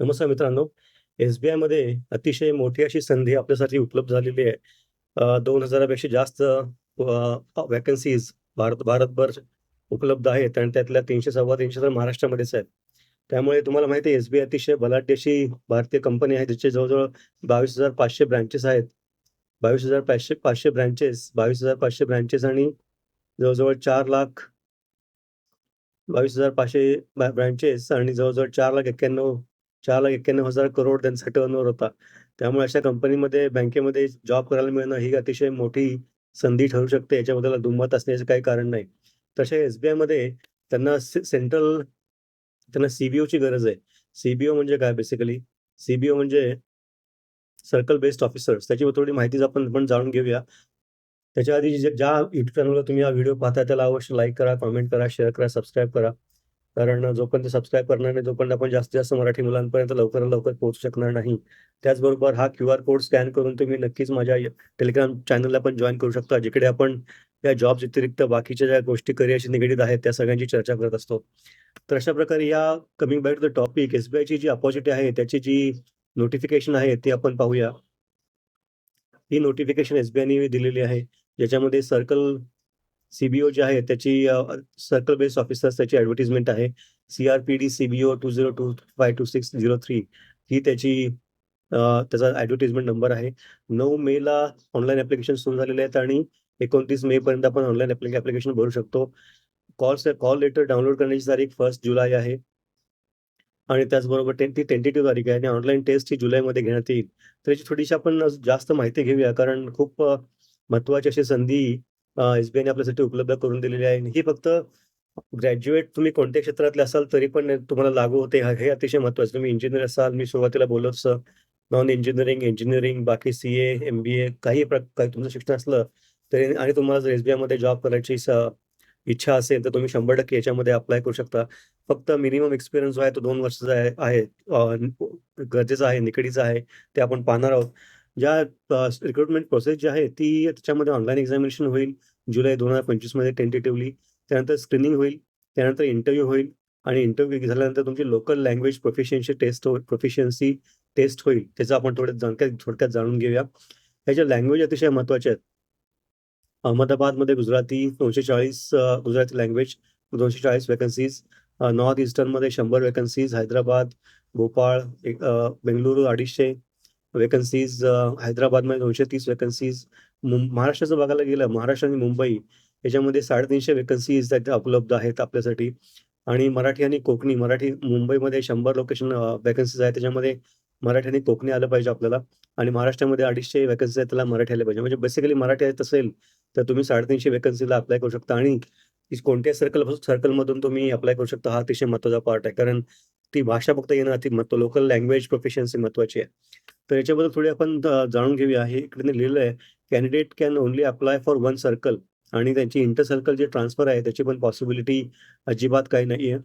नमस्कार मित्रांनो. एस-बी-आयमध्ये अतिशय मोठी अशी संधी आपल्यासाठी उपलब्ध झालेली आहे. अ, 2000 पेक्षा जास्त वॅकन्सीज भारत भारतभर उपलब्ध आहेत आणि त्यातल्या तीनशे सव्वा तीनशे तर महाराष्ट्रामध्येच आहेत. त्यामुळे तुम्हाला माहिती आहे एस-बी-आय अतिशय बलाढ्य अशी भारतीय कंपनी आहे. जिचे जवळजवळ बावीस हजार पाचशे ब्रँचेस आहेत. 22,500 500 ब्रँचेस 22,500 ब्रँचेस आणि जवळजवळ चार लाख बावीस हजार पाचशे ब्रँचेस आणि जवळ-जवळ 4,91,000 4,91,000 करोड त्यांचा टर्नओव्हर होता. त्यामुळे अशा कंपनीमध्ये बँकेमध्ये जॉब करायला मिळणं ही अतिशय मोठी संधी ठरू शकते. याच्याबद्दल दुमत असण्याचं काही कारण नाही. तशा एस-बी-आयमध्ये त्यांना से सेंट्रल त्यांना सी-बी-ओची गरज आहे. सी-बी-ओ म्हणजे काय बेसिकली? सी-बी-ओ म्हणजे सर्कल बेस्ड ऑफिसर्स. त्याची थोडी माहिती आपण पण जाणून घेऊया. त्याच्या आधी ज्या ज्या YouTube चॅनलवर तुम्ही हा व्हिडिओ पाहताय त्याला अवश्य लाईक करा, कमेंट करा, शेअर करा, सबस्क्राईब करा. कारण जोपर्यंत सबस्क्राईब करणार नाही जोपर्यंत आपण जास्तीत जास्त मराठी मुलांपर्यंत लवकरात लवकर पोहोचू शकणार नाही. त्याचबरोबर हा क्यूआर कोड स्कॅन करून तुम्ही नक्कीच माझ्या टेलिग्राम चॅनलला पण जॉईन करू शकता. जिकडे आपण या जॉब व्यतिरिक्त बाकीच्या ज्या गोष्टी करिअरशी निगडीत आहेत त्या सगळ्यांची चर्चा करत असतो. तर अशा प्रकारे या coming back to the topic एसबीआयची जी अपॉर्च्युनिटी आहे त्याची जी नोटिफिकेशन आहे ती आपण पाहूया. ही नोटिफिकेशन एसबीआयने दिलेली आहे. ज्याच्यामध्ये सर्कल सीबीओ जे आहे त्याची सर्कल बेस्ड ऑफिसर्स त्याची ॲडव्हर्टाइजमेंट आहे. सी-आर-पी-डी सी-बी-ओ 20252603 ही त्याची त्याचा ॲडव्हर्टाइजमेंट नंबर आहे. नऊ मेला ऑनलाईन ॲप्लिकेशन सुरू झालेले आहेत आणि एकोणतीस मे पर्यंत आपण ऑनलाईन ॲप्लिक ॲप्लिकेशन भरू शकतो. कॉल कॉल लेटर डाउनलोड करण्याची तारीख फर्स्ट जुलै आहे. आणि त्याचबरोबर टेन ती टेंटेटिव्ह तारीख आहे आणि ऑनलाईन टेस्ट ही जुलैमध्ये घेण्यात येईल. तर याची थोडीशी आपण जास्त माहिती घेऊया कारण खूप महत्वाची महत्त्वाची अशी संधी एसबीआयने आपल्यासाठी उपलब्ध करून दिलेली आहे. ही फक्त ग्रॅज्युएट तुम्ही कोणत्या क्षेत्रातले असाल तरी पण तुम्हाला लागू होते हे अतिशय महत्वाचं तुम्ही इंजिनियर असाल, मी सुरुवातीला बोलत नॉन इंजिनिअरिंग, इंजिनिअरिंग, बाकी सी-ए, एम-बी-ए काही तुमचं शिक्षण असलं तरी आणि तुम्हाला जर एसबीआयमध्ये जॉब करायची इच्छा असेल तर तुम्ही 100% याच्यामध्ये अप्लाय करू शकता. फक्त मिनिमम एक्सपिरियन्स जो आहे तो दोन वर्षाचा आहे गरजेचा आहे, निकडीचा आहे ते आपण पाहणार आहोत. ज्या रिक्रुटमेंट प्रोसेस जी आहे ती त्याच्यामध्ये ऑनलाईन एक्झामिनेशन होईल जुलै दोन हजार पंचवीसमध्ये टेंटेटिव्हली. त्यानंतर स्क्रीनिंग होईल, त्यानंतर इंटरव्ह्यू होईल आणि इंटरव्ह्यू झाल्यानंतर तुमची लोकल लँग्वेज प्रोफिशियन्सी टेस्ट होईल प्रोफिशियन्सी टेस्ट होईल. त्याचं आपण थोडं जाणक्यात थोडक्यात जाणून घेऊया. ह्याच्या लँग्वेज अतिशय महत्त्वाच्या आहेत. अहमदाबादमध्ये गुजराती दोनशे चाळीस गुजराती लँग्वेज दोनशे चाळीस वॅकन्सीज नॉर्थ ईस्टर्नमध्ये शंभर वॅकन्सीज हैदराबाद, भोपाळ, एक अडीचशे वेकन्सीज हैदराबादमध्ये दोनशे तीस वेकन्सीज महाराष्ट्राचं बघायला गेलं महाराष्ट्र आणि मुंबई याच्यामध्ये साडेतीनशे वेकन्सीज उपलब्ध आहेत आपल्यासाठी आणि मराठी आणि कोकणी मराठी मुंबईमध्ये शंभर लोकेशन अ, आहेत. त्याच्यामध्ये मराठी आणि कोकणी आलं पाहिजे आपल्याला आणि महाराष्ट्रामध्ये अडीचशे वेकन्सी आहेत त्याला मराठी आले पाहिजे. म्हणजे बेसिकली मराठी येत असेल तर तुम्ही साडेतीनशे वेकन्सीला अप्लाय करू शकता आणि कोणत्या सर्कल सर्कलमधून तुम्ही अप्लाय करू शकता. हा अतिशय महत्त्वाचा पार्ट आहे. कारण ती भाषा फक्त येणं अति महत्त्व लोकल लँग्वेज प्रोफेशन्सी महत्वाची आहे. तर याच्याबद्दल थोडी आपण जाणून घेऊया. हे इकडे लिहिलेलं आहे candidate can only apply for one circle आणि त्यांची इंटर सर्कल जे ट्रान्सफर आहे त्याची पण पॉसिबिलिटी अजिबात काही नाहीये.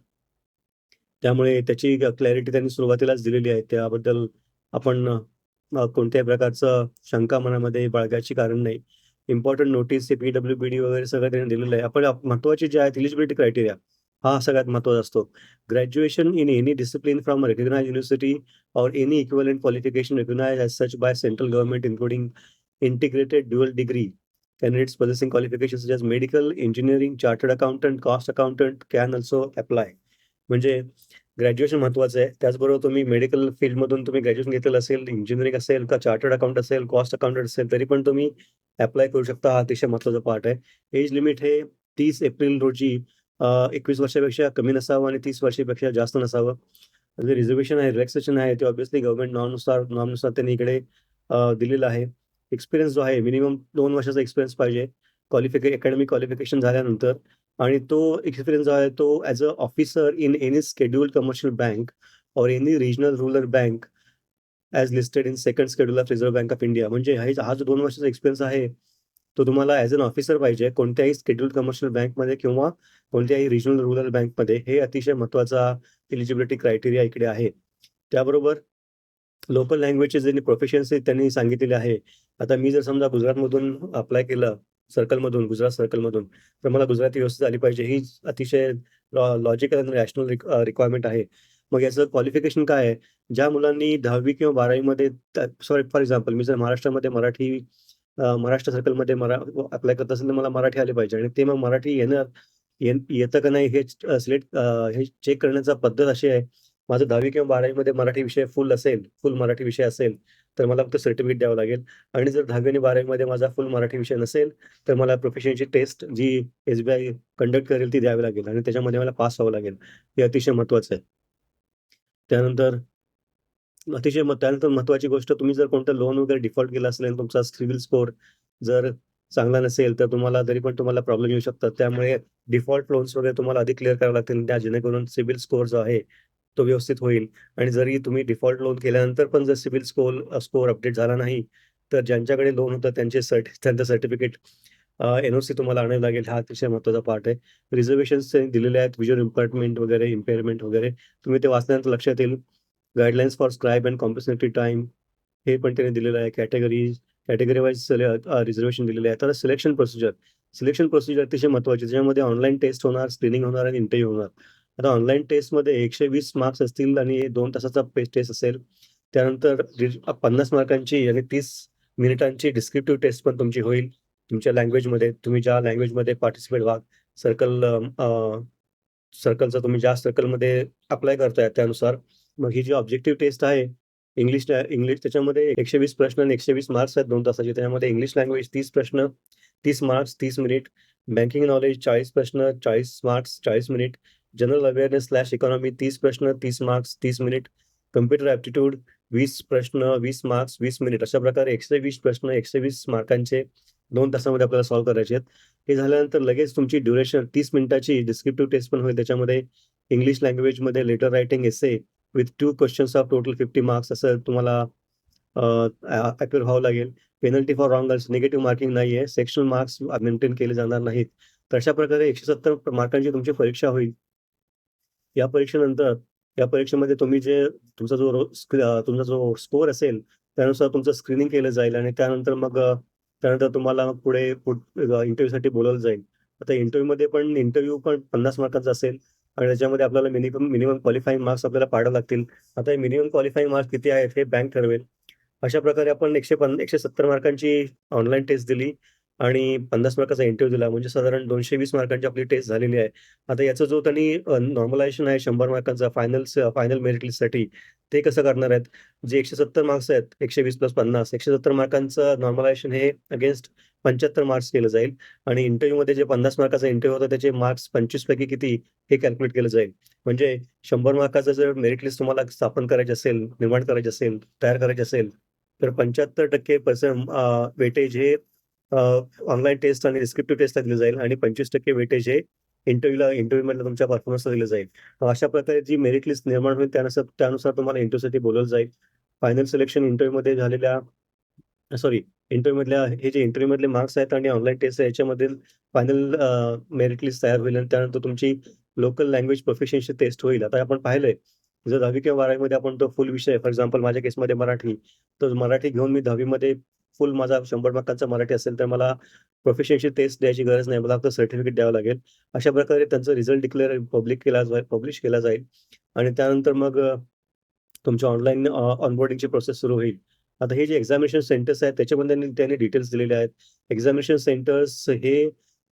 त्यामुळे त्याची क्लॅरिटी त्यांनी सुरुवातीलाच दिलेली आहे. त्याबद्दल आपण कोणत्याही प्रकारचं शंका मनामध्ये बाळगायची कारण नाही. Important notice, P W B D वगैरे सगळं त्यांनी दिलेलं आहे. आपण महत्त्वाचे जे आहेत एलिजिबिलिटी क्रायटेरिया हा सगळ्यात महत्त्वाचा असतो. Graduation in any discipline from a recognised university or any equivalent qualification recognised as such by central government including integrated dual degree candidates possessing qualifications such as medical, engineering, chartered accountant, cost accountant can also apply. म्हणजे graduation महत्त्वाचं आहे. त्याचबरोबर तुम्ही medical फील्डमधून तुम्ही graduation घेतलेलं असेल, engineering असेल का चार्टर्ड अकाउंट असेल, कॉस्ट अकाउंटंट असेल तरी पण तुम्ही अप्लाय करू शकता. हा अतिशय महत्त्वाचा पार्ट आहे. एज लिमिट हे 30 एप्रिल रोजी एकवीस वर्षापेक्षा कमी नसावं आणि तीस वर्षापेक्षा जास्त नसावं. जे रिझर्वेशन आहे, रिलॅक्सेशन आहे ते ऑब्विसली गव्हर्नमेंट नॉर्मनुसार नॉर्मनुसार त्यांनी इकडे दिलेलं आहे. एक्सपिरियन्स जो आहे मिनिमम दोन वर्षाचा एक्सपिरियन्स पाहिजे. क्वालिफिके अकॅडमिक क्वालिफिकेशन झाल्यानंतर आणि तो एक्सपिरियन्स जो आहे तो as a officer in any scheduled commercial bank or any regional rural bank as listed in second schedule of Reserve Bank of India. म्हणजे हा जो दोन वर्षाचा एक्सपिरियन्स आहे तो तुम्हाला ॲज अन ऑफिसर पाहिजे. कोणत्याही शेड्यूल्ड कमर्शियल बँकमध्ये किंवा कोणत्याही रिजनल रुरल बँकमध्ये. हे अतिशय महत्त्वाचा एलिजिबिलिटी क्रायटेरिया इकडे आहे. त्याबरोबर लोकल लँग्वेजेस ज्यांनी प्रोफेशन्सी त्यांनी सांगितलेली आहे. आता मी जर समजा गुजरातमधून अप्लाय केलं सर्कलमधून, गुजरात सर्कलमधून तर मला गुजराती व्यवस्थित आली पाहिजे. ही अतिशय लॉजिकल आणि रॅशनल रिक्वायरमेंट आहे. मग याचं क्वालिफिकेशन काय आहे? ज्या मुलांनी 10वी किंवा बारावीमध्ये सॉरी फॉर एक्झाम्पल मी जर महाराष्ट्रामध्ये मराठी अ, महाराष्ट्र सर्कलमध्ये मरा अप्लाय करत असेल तर मला मराठी आली पाहिजे आणि ते मग मराठी येणार ये येतं का नाही हे सिलेक्ट हे चेक करण्याचा पद्धत अशी आहे. माझं 10वी किंवा 12वी मराठी विषय फुल असेल, फुल मराठी विषय असेल, तर मला फक्त सर्टिफिकेट द्यावं लागेल आणि जर 10वी आणि 12वी माझा फुल मराठी विषय नसेल, तर मला प्रोफेशनची टेस्ट जी एस-बी-आय कंडक्ट करेल ती द्यावी लागेल आणि त्याच्यामध्ये मला पास व्हावं लागेल. हे अतिशय महत्त्वाचं आहे. त्यानंतर अतिशय मग त्यानंतर महत्वाची गोष्ट तुम्ही जर कोणतं लोन वगैरे डिफॉल्ट केलं असेल आणि तुमचा सिव्हिल स्कोर जर चांगला नसेल, तर तुम्हाला तरी पण तुम्हाला प्रॉब्लेम येऊ शकतात. त्यामुळे डिफॉल्ट लोन्स वगैरे तुम्हाला अधिक क्लिअर करावे लागतील त्या जेणेकरून सिबिल स्कोर जो आहे, तो व्यवस्थित होईल आणि जरी तुम्ही डिफॉल्ट लोन केल्यानंतर पण जर सिव्हिल स्कोर स्कोर अपडेट झाला नाही, तर ज्यांच्याकडे लोन होतं त्यांचे सर्टि त्यांचं सर्टिफिकेट एनओसी एन-ओ-सी तुम्हाला आणावं लागेल. हा अतिशय महत्त्वाचा पार्ट आहे. रिझर्वेशन्स दिलेले आहेत, व्हिज्युअल इम्पार्टमेंट वगैरे, इम्पेअरमेंट वगैरे. तुम्ही ते वाचल्यानंतर लक्षात येईल. Guidelines for scribe and compensatory time हे पण त्यांनी दिलेलं आहे. कॅटेगरीज कॅटेगरी वाईज रिझर्वेशन दिलेलं आहे. तर सिलेक्शन प्रोसिजर सिलेक्शन प्रोसिजर अतिशय महत्त्वाचे त्याच्यामध्ये ऑनलाईन टेस्ट होणार, स्क्रीनिंग होणार आणि इंटरव्ह्यू होणार. आता ऑनलाईन टेस्टमध्ये 120 मार्क्स असतील आणि दोन तासाचा पेस्ट टेस्ट असेल. त्यानंतर 50 मार्कांची आणि तीस मिनिटांची डिस्क्रिप्टिव्ह टेस्ट पण तुमची होईल. तुमच्या लँग्वेजमध्ये तुम्ही ज्या लँग्वेजमध्ये पार्टिसिपेट व्हा सर्कल सर्कलचा तुम्ही ज्या सर्कलमध्ये अप्लाय करताय त्यानुसार. मग ही जी ऑब्जेक्टिव्ह टेस्ट आहे, इंग्लिश इंग्लिश त्याच्यामध्ये 120 प्रश्न आणि 120 मार्क्स आहेत दोन तासाचे. त्याच्यामध्ये इंग्लिश लँग्वेज तीस प्रश्न, तीस मार्क्स, तीस मिनिट. बँकिंग नॉलेज 40 प्रश्न, 40 marks, 40 minute. General awareness slash economy तीस प्रश्न, तीस मार्क्स, तीस मिनिट. कम्प्युटर ॲप्टिट्यूड वीस प्रश्न, वीस मार्क्स, वीस मिनिट. अशा प्रकारे 120 प्रश्न, 120 मार्कांचे दोन तासामध्ये आपल्याला सॉल्व्ह करायचे आहेत. हे झाल्यानंतर लगेच तुमची ड्युरेशन तीस मिनिटाची डिस्क्रिप्टिव्ह टेस्ट पण होईल. त्याच्यामध्ये इंग्लिश लँग्वेजमध्ये letter writing essay with two questions of total 50 marks असं तुम्हाला अ, व्हावं लागेल. Penalty for wrong answer negative marking नाही आहे सेक्शनल मार्क्स मेंटेन केले जाणार नाहीत. तर अशा प्रकारे 170 मार्कांची तुमची परीक्षा होईल. या परीक्षेनंतर या परीक्षेमध्ये तुम्ही जे तुमचा जो तुमचा जो स्कोअर असेल, त्यानुसार तुमचं स्क्रीनिंग केलं जाईल आणि त्यानंतर मग त्यानंतर तुम्हाला पुढे इंटरव्ह्यूसाठी बोलवलं जाईल. आता इंटरव्ह्यूमध्ये पण इंटरव्ह्यू पण 50 मार्कांचा असेल आणि त्याच्यामध्ये आपल्याला मिनिमम मिनिमम क्वालिफाईंग मार्क्स आपल्याला पाडावे लागतील. आता हे मिनिमम क्वालिफाईंग मार्क्स किती आहेत हे बँक ठरवेल. अशा प्रकारे आपण 150 170 मार्कांची ऑनलाईन टेस्ट दिली आणि 50 मार्काचा इंटरव्ह्यू दिला. म्हणजे साधारण 220 मार्कांची आपली टेस्ट झालेली आहे. आता याचा जो त्यांनी अ, नॉर्मलायझेशन आहे 100 मार्कांचा फायनल्स फायनल मेरिट लिस्टसाठी ते कसं करणार आहेत? जे 170 मार्क्स आहेत 120 प्लस 50 170 मार्कांचं नॉर्मलायझेशन हे अगेन्स्ट 75 मार्क्स केलं जाईल आणि इंटरव्ह्यूमध्ये जे 50 मार्काचा इंटरव्ह्यू होता त्याचे मार्क्स 25 पैकी किती हे कॅल्क्युलेट केलं जाईल. म्हणजे 100 मार्काचं जर मेरिट लिस्ट तुम्हाला स्थापन करायची असेल, निर्माण करायची असेल, तयार करायची असेल, तर 75% पर्सेंट अ, वेटेज हे ऑनलाईन टेस्ट आणि डिस्क्रिप्टिव्ह टेस्टला दिलं जाईल आणि 25% वेटेज हे इंटरव्ह्यूला इंटरव्ह्यूमधल्या तुमच्या परफॉर्मन्सला दिलं जाईल. अशा प्रकारे जी मेरिट लिस्ट निर्माण होईल त्यानुसार त्यानुसार तुम्हाला इंटरव्ह्यूसाठी बोलवलं जाईल. फायनल सिलेक्शन इंटरव्ह्यूमध्ये झालेल्या सॉरी इंटरव्ह्यूमधल्या हे जे इंटरव्ह्यूमधले मार्क्स आहेत आणि ऑनलाईन टेस्ट आहे याच्यामधील फायनल मेरिट लिस्ट तयार होईल आणि त्यानंतर तुमची लोकल लँग्वेज प्रोफेशनची टेस्ट होईल. आता आपण पाहिलंय जर 10वी किंवा 12वी आपण तो फुल विषय फॉर एक्झाम्पल माझ्या केसमध्ये मराठी, तर मराठी घेऊन मी 10वी फुल माझा शंभर मार्कांचा मराठी असेल, तर मला प्रोफेशनची टेस्ट द्यायची गरज नाही. मला फक्त सर्टिफिकेट द्यावं लागेल. अशा प्रकारे त्यांचा रिझल्ट डिक्लेअर पब्लिक केला जाईल पब्लिश केला जाईल आणि त्यानंतर मग तुमच्या ऑनलाईन ऑनबोर्डिंगची प्रोसेस सुरू होईल. आता हे जे एक्झामिनेशन सेंटर्स आहेत त्याच्यामध्ये त्यांनी डिटेल्स दिलेले आहेत. एक्झामिनेशन सेंटर्स हे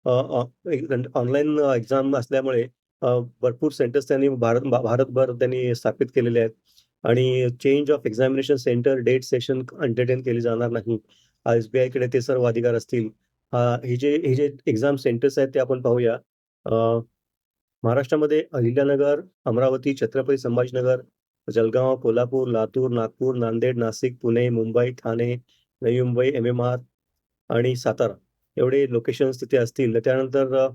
ऑनलाईन एक्झाम असल्यामुळे भरपूर सेंटर्स त्यांनी भारत भारतभर त्यांनी स्थापित केलेले आहेत आणि change of examination centre, date, session entertain केली जाणार नाही. एस-बी-आयकडे ते सर्व अधिकार असतील. हे जे हे जे एक्झाम सेंटर्स आहेत ते आपण पाहूया. महाराष्ट्रामध्ये अहिल्यानगर, अमरावती, छत्रपती संभाजीनगर, जळगाव, कोल्हापूर, लातूर, नागपूर, नांदेड, नाशिक, पुणे, मुंबई, ठाणे, नवी मुंबई, एम-एम-आर आणि सातारा एवढे लोकेशन्स तिथे असतील. त्यानंतर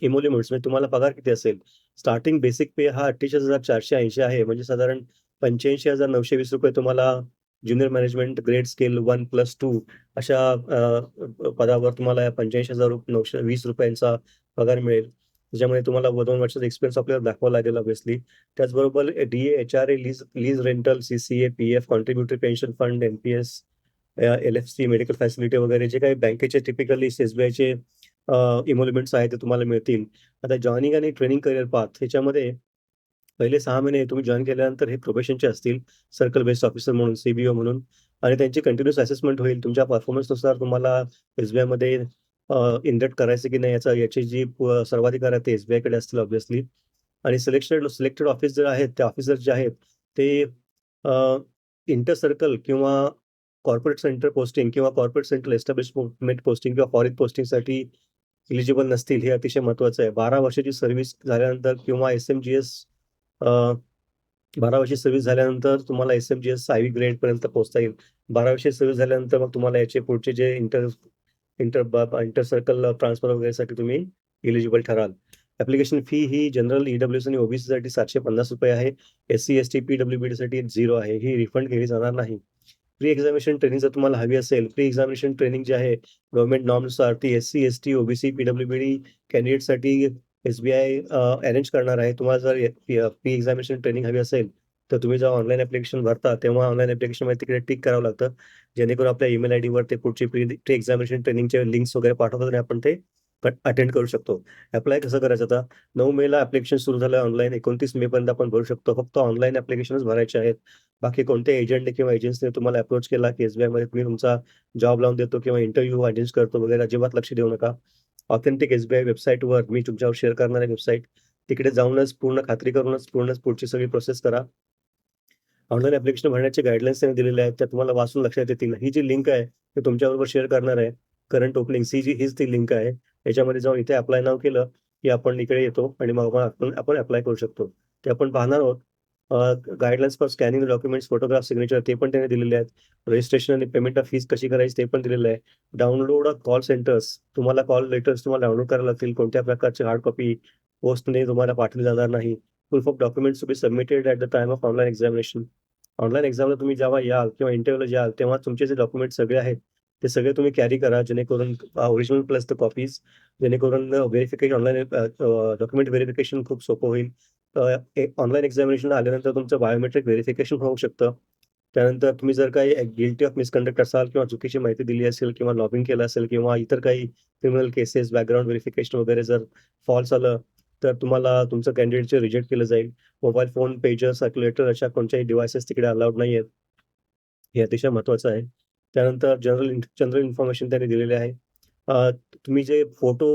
इमोल्युमेंट्स म्हणजे तुम्हाला पगार किती असेल? स्टार्टिंग बेसिक पे हा 48,480 आहे. म्हणजे साधारण ₹85,920 तुम्हाला junior management grade scale one plus two अशा पदावर तुम्हाला ₹85,920 पगार मिळेल. त्याच्यामुळे तुम्हाला दोन वर्षाचा एक्सपिरियन्स आपल्याला दाखवा लागेल ऑब्व्हियसली. त्याचबरोबर DA, HRA, lease lease rental, CCA, PF, contributory pension fund, NPS, LFC, medical facility वगैरे जे काही बँकेचे टिपिकली एस-बी-आयचे अ, आहेत ते तुम्हाला मिळतील. आता जॉइनिंग आणि ट्रेनिंग करिअर पाथ ह्याच्यामध्ये पहिले सहा महिने तुम्ही जॉईन केल्यानंतर हे प्रोबेशनचे असतील, सर्कल बेस्ड ऑफिसर म्हणून, सीबीओ म्हणून आणि त्यांची कंटिन्युअस असेसमेंट होईल. तुमच्या परफॉर्मन्सनुसार तुम्हाला एसबीआयमध्ये इन्व्हेट इंडक्ट करायचं की नाही याचा याची जी सर्वाधिकार आहे ते एसबीआयकडे असतील ऑब्व्हियसली आणि सिलेक्टेड सिलेक्टेड ऑफिसर आहेत, ते ऑफिसर जे आहेत ते इंटर सर्कल किंवा कॉर्पोरेट सेंटर पोस्टिंग किंवा कॉर्पोरेट सेंट्रल एस्टॅब्लिशमेंट पोस्टिंग किंवा फॉरेन पोस्टिंगसाठी एलिजिबल नसतील, हे अतिशय महत्वाचं आहे. 12 वर्षाची सर्व्हिस झाल्यानंतर किंवा एस-एम-जी-एस वर्षाची सर्व्हिस झाल्यानंतर तुम्हाला एस-एम-जी-एस आय-व्ही ग्रेडपर्यंत पोहोचता येईल. 12 वर्षाची सर्व्हिस झाल्यानंतर मग तुम्हाला याचे पुढचे जे inter inter inter circle transfer वगैरेसाठी तुम्ही एलिजिबल ठराल. ॲप्लिकेशन फी ही जनरल, ई-डब्ल्यू-एस आणि ओबीसीसाठी सातशे पन्नास रुपये आहे. एस-सी, एस-टी, पी-डब्ल्यू-बीसाठी 0 आहे. ही रिफंड केली जाणार नाही. प्री एक्झामिनेशन ट्रेनिंग जर तुम्हाला हवी असेल, प्री एक्झामिनेशन ट्रेनिंग जे आहे गव्हर्नमेंट नॉर्मनुसार ती एस-सी, एस-टी, ओबीसी पी-डब्ल्यू-बी कॅन्डिडेटसाठी एस-बी-आय अरेंज करणार आहे. तुम्हाला जर पी एक्झामिनेशन ट्रेनिंग हवी असेल, तर तुम्ही जेव्हा ऑनलाईन ऍप्लिकेशन भरता, तेव्हा ऑनलाईन ऍप्लिकेशनमध्ये तिकडे टिक करावं लागतं. जेणेकरून आपल्या ईमेल आयडीवर ते पुढची प्री प्री एक्झामिनेशन ट्रेनिंगचे लिंक्स वगैरे पाठवतात आणि आपण ते अटेंड करू शकतो. अप्लाय कसं करायचं आता? नऊ मेला ऍप्लिकेशन सुरू झालं ऑनलाईन. एकोणतीस मे पर्यंत आपण भरू शकतो. फक्त ऑनलाईन ऍप्लिकेशनच भरायचे आहेत. बाकी कोणत्या एजंटने किंवा एजन्सीने तुम्हाला अप्रोच केला की एस-बी-आयमध्ये तुम्ही तुमचा जॉब लावून देतो किंवा इंटरव्ह्यू अरेंज करतो वगैरे अजिबात लक्ष देऊ नका. ऑथेंटिक एस-बी-आय वेबसाईटवर मी तुमच्यावर शेअर करणार आहे वेबसाईट. तिकडे जाऊनच पूर्ण खात्री करूनच पूर्णच पुढची सगळी प्रोसेस करा. ऑनलाईन ऍप्लिकेशन भरण्याचे गाईडलाईन्स त्यांनी दिलेले आहेत. त्या तुम्हाला वाचून लक्षात येतील. ही जी लिंक आहे, ती तुमच्याबरोबर शेअर करणार आहे. करंट ओपनिंग सी जी हीच ती लिंक आहे. याच्यामध्ये जाऊन इथे अप्लाय नाव केलं, की आपण इकडे येतो आणि मग आपण आपण अप्लाय करू शकतो. ते आपण पाहणार आहोत. Guidelines for scanning documents, photograph, signature ते पण त्यांनी दिलेले आहेत. रजिस्ट्रेशन आणि पेमेंट ऑफ फीस कशी करायची ते पण दिलेलं आहे. डाउनलोड कॉल सेंटर्स तुम्हाला कॉल लेटर्स तुम्हाला डाउनलोड करायला लागतील. कोणत्या प्रकारची हार्ड कॉपी पोस्टने तुम्हाला पाठवली जाणार नाही. Proof of documents to be submitted at the time of online examination. Online एक्झामला तुम्ही जेव्हा याल किंवा इंटरव्ह्यूला जाल, तेव्हा तुमचे जे डॉक्युमेंट्स सगळे आहेत, ते सगळे तुम्ही कॅरी करा. जेणेकरून ओरिजिनल प्लस द कॉपीज जेणेकरून व्हेरिफिकेशन ऑनलाईन डॉक्युमेंट व्हेरिफिकेशन खूप सोपं होईल. ऑनलाईन एक्झामिनेशनला आल्यानंतर तुमचं बायोमेट्रिक व्हेरिफिकेशन होऊ शकतं. त्यानंतर तुम्ही जर काही गिल्टी ऑफ मिसकंडक्ट असाल किंवा चुकीची माहिती दिली असेल किंवा लॉबिंग केलं असेल किंवा इतर काही क्रिमिनल केसेस, बॅकग्राऊंड व्हेरिफिकेशन वगैरे जर फॉल्स आलं, तर तुम्हाला तुमचं कॅन्डिडेटचे रिजेक्ट केलं जाईल. मोबाईल फोन, पेजर, सर्क्युलेटर अशा कोणत्याही डिव्हायसेस तिकडे अलाउड नाही आहेत. हे अतिशय महत्त्वाचं आहे. त्यानंतर जनरल जनरल इन्फॉर्मेशन त्यांनी दिलेले आहे. तुम्ही जे फोटो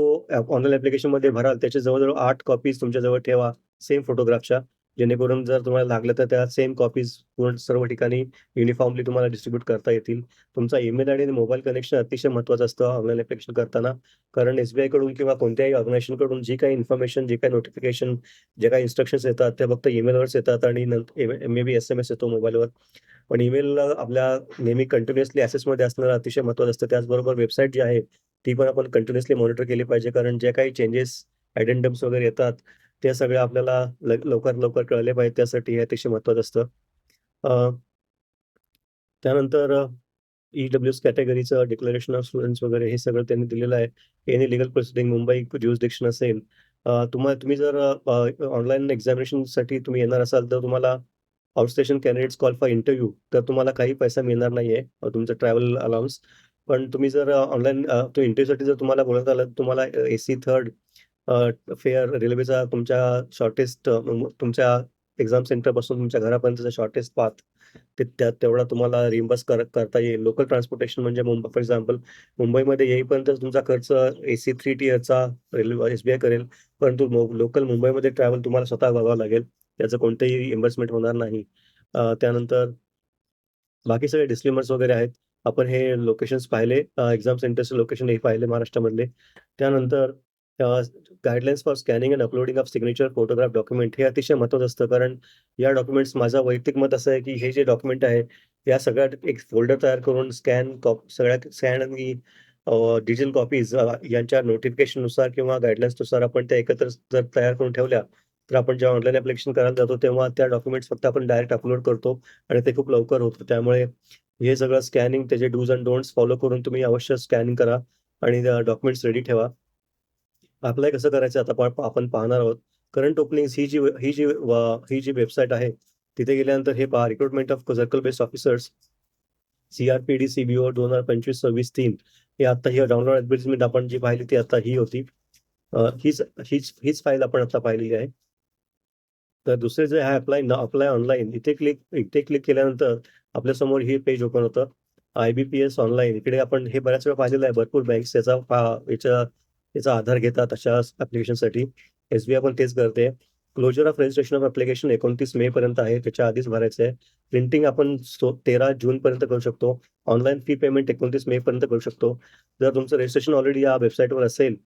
ऑनलाईन ॲप्लिकेशनमध्ये भराल, त्याच्या जवळ-जवळ 8 कॉपीज तुमच्याजवळ ठेवा सेम फोटोग्राफच्या. जेणेकरून जर तुम्हाला लागलं तर त्या सेम कॉपीज पूर्ण सर्व ठिकाणी युनिफॉर्मली तुम्हाला डिस्ट्रीब्युट करता येतील. तुमचा ईमेल आयडी आणि मोबाईल कनेक्शन अतिशय महत्त्वाचं असतं ऑनलाईन ॲप्लिकेशन करताना. कारण एस-बी-आयकडून किंवा कोणत्याही ऑर्गनायझेशनकडून जी काही इन्फॉर्मेशन, जे काही नोटिफिकेशन, जे काही इन्स्ट्रक्शन्स येतात, त्या फक्त ईमेलवरच येतात आणि नंतर मे बी एस-एम-एस येतो मोबाईलवर. पण ईमेल आपल्या नेहमी कंटिन्युअसली ॲसेसमध्ये असणारं अतिशय महत्त्वाचं असतं. त्याचबरोबर वेबसाईट जी आहे, ती पण आपण कंटिन्युअसली मॉनिटर केली पाहिजे. कारण जे काही चेंजेस, ॲडेंडम्स वगैरे येतात, ते सगळ्या आपल्याला लवकर लवकरात लवकर कळले पाहिजे. त्यासाठी हे अतिशय महत्वाचं असतं. त्यानंतर ई-डब्ल्यू-एस कॅटेगरीचं डिक्लेरेशन ऑफ स्टुडंट्स वगैरे हे सगळं त्यांनी दिलेलं आहे. Any legal proceeding Mumbai jurisdiction असेल. तुम्हाला तुम्ही जर ऑनलाईन एक्झामिनेशनसाठी तुम्ही येणार असाल, तर तुम्हाला outstation candidates call for interview तर तुम्हाला काही पैसा मिळणार नाहीये. तुमचं ट्रॅव्हल अलाउन्स. पण तुम्ही जर ऑनलाईन इंटरव्ह्यूसाठी जर तुम्हाला बोलत आलं, तर तुम्हाला एसी थर्ड फेअर रेल्वेचा तुमच्या शॉर्टेस्ट तुमच्या एक्झाम सेंटरपासून तुमच्या घरापर्यंतचा शॉर्टेस्ट पाथ ते त्या तेवढा तुम्हाला रिम्बर्स कर करता येईल. लोकल ट्रान्सपोर्टेशन म्हणजे मुंबई फॉर एक्झाम्पल मुंबईमध्ये येईपर्यंत तुमचा खर्च एसी 3 टियरचा रेल्वे एस-बी-आय करेल. परंतु लोकल मुंबईमध्ये ट्रॅव्हल तुम्हाला स्वतः बघावं लागेल. त्याचं कोणतंही रिइम्बर्समेंट होणार नाही. त्यानंतर बाकी सगळे डिस्क्लेमर्स वगैरे आहेत. आपण हे लोकेशन्स पाहिले एक्झाम सेंटरचे लोकेशन हे पाहिले महाराष्ट्रामधले. त्यानंतर guidelines for scanning and uploading of signature, photograph, document हे अतिशय महत्त्वाचं असतं. कारण या डॉक्युमेंट्स माझं वैयक्तिक मत असं आहे, की हे जे डॉक्युमेंट आहे, या सगळ्या एक फोल्डर तयार करून स्कॅन कॉप सगळ्या स्कॅन आणि डिजिटल कॉपीज यांच्या नोटिफिकेशननुसार किंवा गाईडलाईन्सनुसार आपण त्या एकत्र जर तयार करून ठेवल्या, तर आपण जेव्हा ऑनलाईन ॲप्लिकेशन करायला जातो, तेव्हा त्या डॉक्युमेंट्स फक्त आपण डायरेक्ट अपलोड करतो आणि ते खूप लवकर होतं. त्यामुळे हे सगळं स्कॅनिंग त्याचे डूज अँड डोंट्स फॉलो करून तुम्ही अवश्य स्कॅनिंग करा आणि डॉक्युमेंट्स रेडी ठेवा. अप्लाय कसं करायचं आता आपण पाहणार आहोत. करंट ओपनिंग्स ही जी ही जी ही जी वेबसाईट आहे, तिथे गेल्यानंतर हे पहा recruitment of circle based officers CRPD, CBO 2025-26-3 हे आता ही डाउनलोड ऍडव्हर्टिजमेंट आपण जी पाहिली ती आता ही होती. हीच हीच हीच फाईल आपण आता पाहिलेली आहे. तर दुसरे जे आहे अप्लाय अप्लाय ऑनलाईन इथे क्लिक इथे क्लिक केल्यानंतर आपल्यासमोर हे पेज ओपन होतं. आय-बी-पी-एस ऑनलाईन इकडे आपण हे बऱ्याच वेळा पाहिलेलं आहे. भरपूर बँक्स याचा याच्या याचा आधार घेतात अशा ॲप्लिकेशनसाठी. एस-बी-आय पण तेच करते. Closure of registration of application 29 मे पर्यंत आहे. त्याच्या आधीच भरायचं आहे. प्रिंटिंग आपण तेरा जून पर्यंत करू शकतो. ऑनलाईन फी पेमेंट 29 मे पर्यंत करू शकतो. जर तुमचं रजिस्ट्रेशन ऑलरेडी या वेबसाईटवर असेल,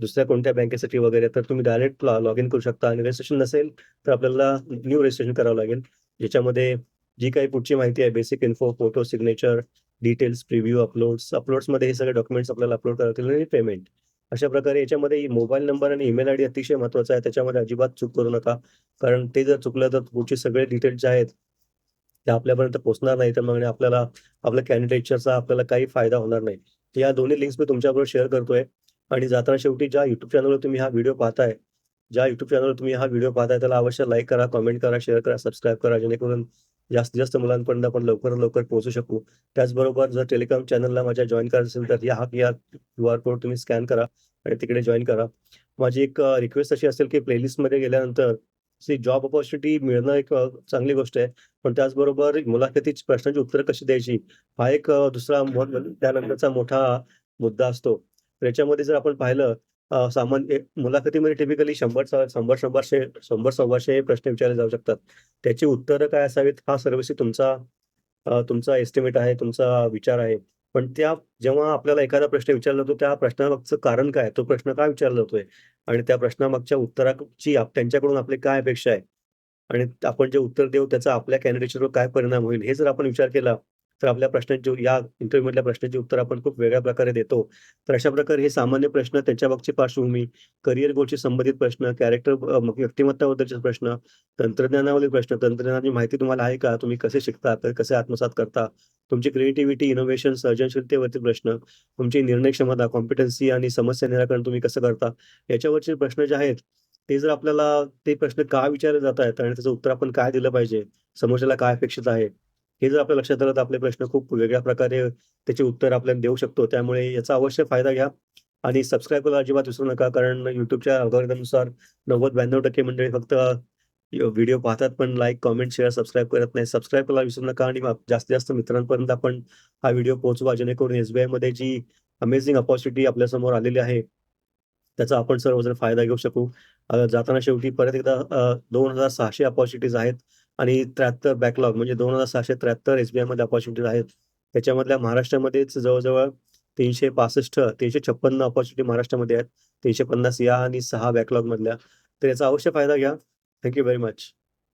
दुसऱ्या कोणत्या बँकेसाठी वगैरे तर तुम्ही डायरेक्ट लॉग इन करू शकता आणि रजिस्ट्रेशन नसेल तर आपल्याला न्यू रजिस्ट्रेशन करावं लागेल. ज्याच्यामध्ये जी काही पुढची माहिती आहे basic info, photo, signature, details, preview, uploads. अपलोड्समध्ये हे सगळे डॉक्युमेंट्स आपल्याला अपलोड करावे लागतील आणि पेमेंट. अशा प्रकारे याच्यामध्ये मोबाईल नंबर आणि ईमेल आयडी अतिशय महत्त्वाचा आहे. त्याच्यामध्ये अजिबात चूक करू नका. कारण ते जर चुकलं तर पुढचे सगळे डिटेल्स जे आहेत ते आपल्यापर्यंत पोहोचणार नाही. तर मग आपल्याला आपल्या कॅन्डिडेटचा आपल्याला काही फायदा होणार नाही. या दोन्ही लिंक्स मी तुमच्याबरोबर शेअर करतोय आणि जाताना शेवटी ज्या युट्यूब चॅनलवर तुम्ही हा व्हिडिओ पाहताय, ज्या युट्यूब चॅनलवर तुम्ही हा व्हिडिओ पाहताय त्याला अवश्य लाईक करा, कमेंट करा, शेअर करा, सबस्क्राईब करा. जेणेकरून जास्तीत जास्त मुलांपर्यंत आपण लवकरात लवकर पोहोचू शकू. त्याचबरोबर जर टेलिग्राम चॅनलला माझ्या जॉईन करायचं असेल तर या या क्यू आर कोड तुम्ही स्कॅन करा आणि तिकडे जॉईन करा. माझी एक रिक्वेस्ट अशी असेल की प्लेलिस्टमध्ये गेल्यानंतर जॉब अपॉर्च्युनिटी मिळणं एक चांगली गोष्ट आहे. पण त्याचबरोबर मुलाखतीची प्रश्नांची उत्तरं कशी द्यायची हा एक दुसरा त्यानंतरचा मोठा मुद्दा असतो. त्याच्यामध्ये जर आपण पाहिलं सामान्य मुलाखतीमध्ये टिपिकली शंभर शंभर शंभरशे शंभर सव्वाशे प्रश्न विचारले जाऊ शकतात. त्याची उत्तरं काय असावीत हा सर्वशी तुमचा तुमचा एस्टिमेट आहे, तुमचा विचार आहे. पण त्या जेव्हा आपल्याला एखादा प्रश्न विचारला जातो त्या प्रश्नामागचं कारण काय? तो प्रश्न का विचारला जातोय? आणि त्या प्रश्नामागच्या उत्तराची त्यांच्याकडून आपली काय अपेक्षा आहे? आणि आपण जे उत्तर देऊ त्याचा आपल्या कॅन्डिडेटवर काय परिणाम होईल? हे जर आपण विचार केला तर आपल्या प्रश्नांची या इंटरव्ह्यूमधल्या प्रश्नांची उत्तर आपण खूप वेगळ्या प्रकारे देतो. तर अशा प्रकारे हे सामान्य प्रश्न, त्यांच्या मागची पार्श्वभूमी, करियर गोलशी संबंधित प्रश्न, कॅरेक्टर अ, प्रश्न, तंत्रज्ञानावरील प्रश्न, तंत्रज्ञानाची माहिती तुम्हाला आहे का? तुम्ही कसे शिकता? तर कसे आत्मसात करता? तुमची क्रिएटिव्हिटी, इनोव्हेशन, सर्जनशीलतेवरती प्रश्न, तुमची निर्णय क्षमता, कॉम्पिटन्सी आणि समस्या निराकरण तुम्ही कसं करता? याच्यावरचे प्रश्न जे आहेत ते जर आपल्याला ते प्रश्न का विचारले जात आहेत आणि त्याचं उत्तर आपण काय दिलं पाहिजे? समोरच्याला काय अपेक्षित आहे? हे जर आपल्या लक्षात आलं तर आपले प्रश्न खूप वेगळ्या प्रकारे त्याचे उत्तर आपल्याला देऊ शकतो. त्यामुळे याचा अवश्य फायदा घ्या आणि सबस्क्राईब करायला अजिबात विसरू नका. कारण युट्यूबच्या अल्गोरिथमनुसार 90-92% मंडळी फक्त व्हिडिओ पाहतात पण लाईक, कॉमेंट शेअर, सबस्क्राईब करत नाही. सबस्क्राईब करायला विसरू नका आणि जास्तीत जास्त मित्रांपर्यंत आपण हा व्हिडिओ पोहोचवा. जेणेकरून एस-बी-आयमध्ये जी अमेझिंग अपॉर्च्युनिटी आपल्यासमोर आलेली आहे त्याचा आपण सर्वजण फायदा घेऊ शकू. जाताना शेवटी परत एकदा दोन हजार सहाशे अपॉर्च्युनिटीज आहेत आणि 73 बॅकलॉग म्हणजे 2673 एस-बी-आयमध्ये अपॉर्च्युनिटीज आहेत. त्याच्यामधल्या महाराष्ट्रामध्येच जवळ-जवळ 365 356 अपॉर्च्युनिटी महाराष्ट्रामध्ये आहेत. 350 या आणि सहा बॅकलॉग मधल्या तर याचा अवश्य फायदा घ्या. Thank you very much.